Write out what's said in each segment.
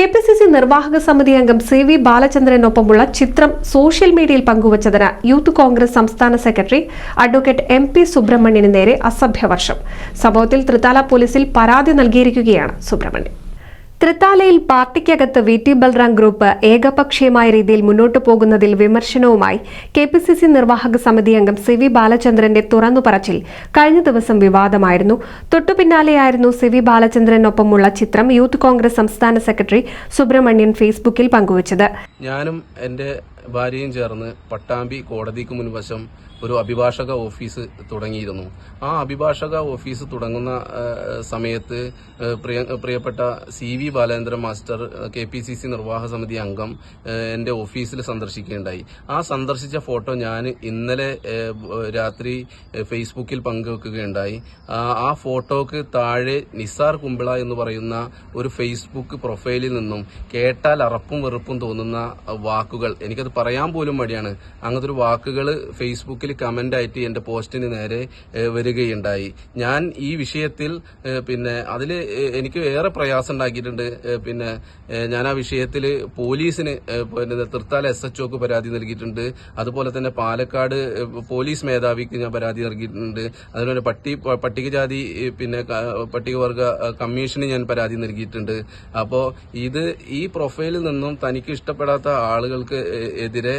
K P C C നിർവാഹക സമിതി അംഗം സി വി ബാലചന്ദ്രനൊപ്പമുള്ള ചിത്രം സോഷ്യൽ മീഡിയയിൽ പങ്കുവച്ചതിന് യൂത്ത് കോൺഗ്രസ് സംസ്ഥാന സെക്രട്ടറി അഡ്വക്കേറ്റ് എം പി സുബ്രഹ്മണ്യന് നേരെ അസഭ്യവർഷം. സംഭവത്തിൽ തൃത്താല പോലീസിൽ പരാതി നൽകിയിരിക്കുകയാണ് സുബ്രഹ്മണ്യൻ. തൃത്താലയിൽ പാർട്ടിക്കകത്ത് വി ടി ബൽറാം ഗ്രൂപ്പ് ഏകപക്ഷീയമായ രീതിയിൽ മുന്നോട്ടു പോകുന്നതിൽ വിമർശനവുമായി കെ പി സി സി നിർവാഹക സമിതി അംഗം സി വി ബാലചന്ദ്രന്റെ തുറന്നുപറച്ചിൽ കഴിഞ്ഞ ദിവസം വിവാദമായിരുന്നു. തൊട്ടു പിന്നാലെയായിരുന്നു സി വി ബാലചന്ദ്രനൊപ്പമുള്ള ചിത്രം യൂത്ത് കോൺഗ്രസ് സംസ്ഥാന സെക്രട്ടറി സുബ്രഹ്മണ്യൻ ഫേസ്ബുക്കിൽ പങ്കുവച്ചത്. ഞാനും എന്റെ ഭാര്യയും ചേർന്ന് പട്ടാമ്പി കോടതിക്ക് മുൻവശം ഒരു അഭിഭാഷക ഓഫീസ് തുടങ്ങിയിരുന്നു. ആ അഭിഭാഷക ഓഫീസ് തുടങ്ങുന്ന സമയത്ത് പ്രിയ പ്രിയപ്പെട്ട C V Balendran master K P C C നിർവാഹക സമിതി അംഗം എന്റെ ഓഫീസിൽ സന്ദർശിക്കുകയുണ്ടായി. ആ സന്ദർശിച്ച ഫോട്ടോ ഞാൻ ഇന്നലെ രാത്രി ഫേസ്ബുക്കിൽ പങ്കുവെക്കുകയുണ്ടായി. ആ ഫോട്ടോക്ക് താഴെ നിസാർ കുമ്പിള എന്ന് പറയുന്ന ഒരു ഫേസ്ബുക്ക് പ്രൊഫൈലിൽ നിന്നും കേട്ടാൽ അറപ്പും വെറുപ്പും തോന്നുന്ന വാക്കുകൾ എനിക്കത് പറയാൻ പോലും മടിയാണ്. അങ്ങനത്തെ ഒരു വാക്കുകൾ ഫേസ്ബുക്കിൽ കമന്റ് ആയിട്ട് എന്റെ പോസ്റ്റിന് നേരെ വരികയുണ്ടായി. ഞാൻ ഈ വിഷയത്തിൽ പിന്നെ അതിൽ എനിക്ക് ഏറെ പ്രയാസം ഉണ്ടാക്കിയിട്ടുണ്ട്. പിന്നെ ഞാൻ ആ വിഷയത്തിൽ പോലീസിന് പിന്നെ തൃത്താല എസ് എച്ച് ഒക്ക് പരാതി നൽകിയിട്ടുണ്ട്. അതുപോലെ തന്നെ പാലക്കാട് പോലീസ് മേധാവിക്ക് ഞാൻ പരാതി നൽകിയിട്ടുണ്ട്. അതുപോലെ പട്ടി പട്ടികജാതി പിന്നെ പട്ടികവർഗ കമ്മീഷന് ഞാൻ പരാതി നൽകിയിട്ടുണ്ട്. അപ്പോൾ ഇത് ഈ പ്രൊഫൈലിൽ നിന്നും തനിക്ക് ഇഷ്ടപ്പെടാത്ത ആളുകൾക്ക് എതിരെ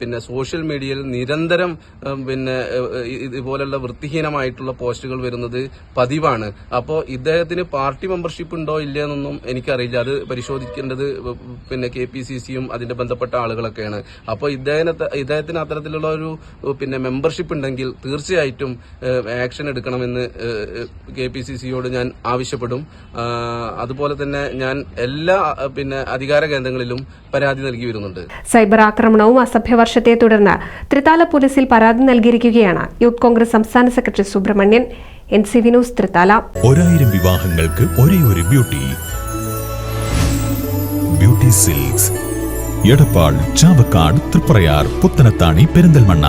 പിന്നെ സോഷ്യൽ മീഡിയയിൽ നിരന്തരം പിന്നെ ഇതുപോലുള്ള വൃത്തിഹീനമായിട്ടുള്ള പോസ്റ്റുകൾ വരുന്നത് പതിവാണ്. അപ്പോൾ ഇദ്ദേഹത്തിന് പാർട്ടി മെമ്പർഷിപ്പ് ഉണ്ടോ ഇല്ല എന്നൊന്നും എനിക്കറിയില്ല. അത് പരിശോധിക്കേണ്ടത് പിന്നെ കെ പി സി സിയും അതിന്റെ ബന്ധപ്പെട്ട ആളുകളൊക്കെയാണ്. അപ്പോൾ ഇദ്ദേഹത്തെ ഇദ്ദേഹത്തിന് അത്തരത്തിലുള്ള ഒരു പിന്നെ മെമ്പർഷിപ്പ് ഉണ്ടെങ്കിൽ തീർച്ചയായിട്ടും ആക്ഷൻ എടുക്കണമെന്ന് കെ പി സി സിയോട് ഞാൻ ആവശ്യപ്പെടും. അതുപോലെ തന്നെ ഞാൻ എല്ലാ പിന്നെ അധികാര കേന്ദ്രങ്ങളിലും പരാതി നൽകി വരുന്നുണ്ട്. സൈബർ ആക്രമണവും അസഭ്യവർഷത്തെ തുടർന്ന് ത്രിതാല പോലീസിൽ പരാതി നൽകിയിരിക്കുകയാണ്. യൂത്ത് കോൺഗ്രസ് സംസ്ഥാന secretary Subramanian. N C V news Thrithala. ഒരായിരം വിവാഹങ്ങൾക്ക് ഒരേ ഒരു beauty. Beauty silks. Edappal Chavakkad Triprayar Puthanathani Perinthalmanna.